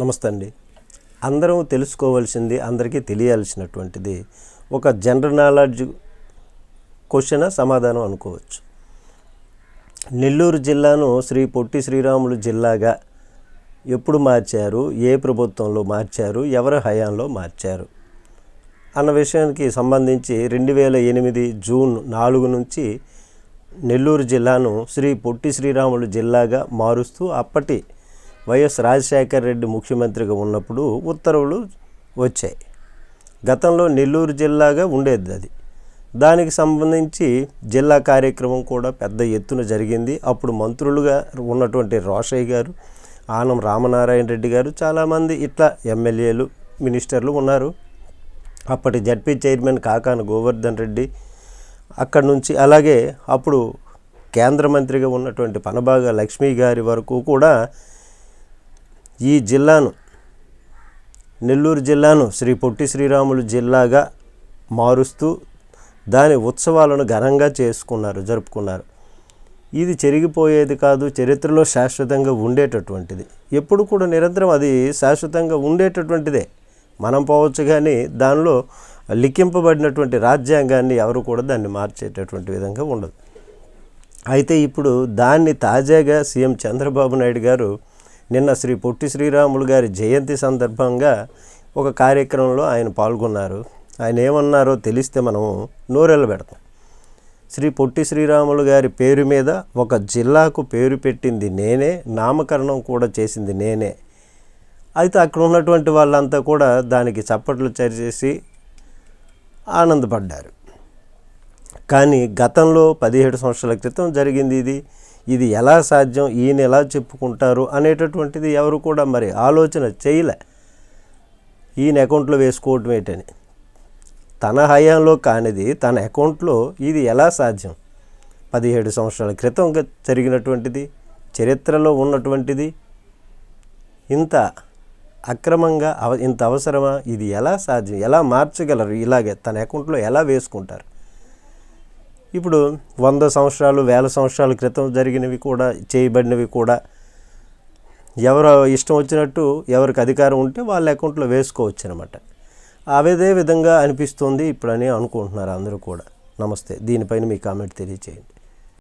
నమస్తే అండి. అందరం తెలుసుకోవాల్సింది అందరికీ తెలియాల్సినటువంటిది ఒక జనరల్ నాలెడ్జ్ క్వశ్చన్ సమాధానం అనుకోవచ్చు. నెల్లూరు జిల్లాను శ్రీ పొట్టి శ్రీరాములు జిల్లాగా ఎప్పుడు మార్చారు ఏ ప్రభుత్వంలో మార్చారు ఎవరి హయాంలో మార్చారు అన్న విషయానికి సంబంధించి రెండు వేల ఎనిమిది జూన్ నాలుగు నుంచి నెల్లూరు జిల్లాను శ్రీ పొట్టి శ్రీరాములు జిల్లాగా మారుస్తూ అప్పటి వైఎస్ రాజశేఖర్ రెడ్డి ముఖ్యమంత్రిగా ఉన్నప్పుడు ఉత్తర్వులు వచ్చాయి. గతంలో నెల్లూరు జిల్లాగా ఉండేది అది. దానికి సంబంధించి జిల్లా కార్యక్రమం కూడా పెద్ద ఎత్తున జరిగింది. అప్పుడు మంత్రులుగా ఉన్నటువంటి రోషయ్య గారు ఆనం రామనారాయణ రెడ్డి గారు చాలామంది ఇట్లా ఎమ్మెల్యేలు మినిస్టర్లు ఉన్నారు. అప్పటి జడ్పీ చైర్మన్ కాకాన గోవర్ధన్ రెడ్డి అక్కడి నుంచి అలాగే అప్పుడు కేంద్ర మంత్రిగా ఉన్నటువంటి పనభాగ లక్ష్మీ గారి వరకు కూడా ఈ జిల్లాను నెల్లూరు జిల్లాను శ్రీ పొట్టి శ్రీరాములు జిల్లాగా మారుస్తూ దాని ఉత్సవాలను ఘనంగా చేసుకున్నారు జరుపుకున్నారు. ఇది చెరిగిపోయేది కాదు చరిత్రలో శాశ్వతంగా ఉండేటటువంటిది. ఎప్పుడు కూడా నిరంతరం అది శాశ్వతంగా ఉండేటటువంటిదే. మనం పోవచ్చు కానీ దానిలో లిఖింపబడినటువంటి రాజ్యాంగాన్ని ఎవరు కూడా దాన్ని మార్చేటటువంటి విధంగా ఉండదు. అయితే ఇప్పుడు దాన్ని తాజాగా సీఎం చంద్రబాబు నాయుడు గారు నిన్న శ్రీ పొట్టి శ్రీరాములు గారి జయంతి సందర్భంగా ఒక కార్యక్రమంలో ఆయన పాల్గొన్నారు. ఆయన ఏమన్నారో తెలిస్తే మనం నోరెళ్ళ పెడతాం. శ్రీ పొట్టి శ్రీరాములు గారి పేరు మీద ఒక జిల్లాకు పేరు పెట్టింది నేనే నామకరణం కూడా చేసింది నేనే. అయితే అక్కడ ఉన్నటువంటి వాళ్ళంతా కూడా దానికి చప్పట్లు చేసి ఆనందపడ్డారు. కానీ గతంలో పదిహేడు సంవత్సరాల క్రితం జరిగింది ఇది. ఇది ఎలా సాధ్యం? ఈయన ఎలా చెప్పుకుంటారు? అనేటటువంటిది ఎవరు కూడా మరి ఆలోచన చేయలే. ఈయన అకౌంట్లో వేసుకోవటం ఏంటని. తన హయాంలో కానిది తన అకౌంట్లో ఇది ఎలా సాధ్యం? పదిహేడు సంవత్సరాల క్రితం జరిగినటువంటిది చరిత్రలో ఉన్నటువంటిది. ఇంత అక్రమంగా అవ ఇంత అవసరమా? ఇది ఎలా సాధ్యం? ఎలా మార్చగలరు? ఇలాగే తన అకౌంట్లో ఎలా వేసుకుంటారు? ఇప్పుడు వంద సంవత్సరాలు వేల సంవత్సరాల క్రితం జరిగినవి కూడా చేయబడినవి కూడా ఎవరు ఇష్టం వచ్చినట్టు ఎవరికి అధికారం ఉంటే వాళ్ళ అకౌంట్లో వేసుకోవచ్చు అనమాట అదే విధంగా అనిపిస్తుంది ఇప్పుడని అనుకుంటున్నారు అందరూ కూడా. నమస్తే. దీనిపైన మీ కామెంట్ తెలియచేయండి.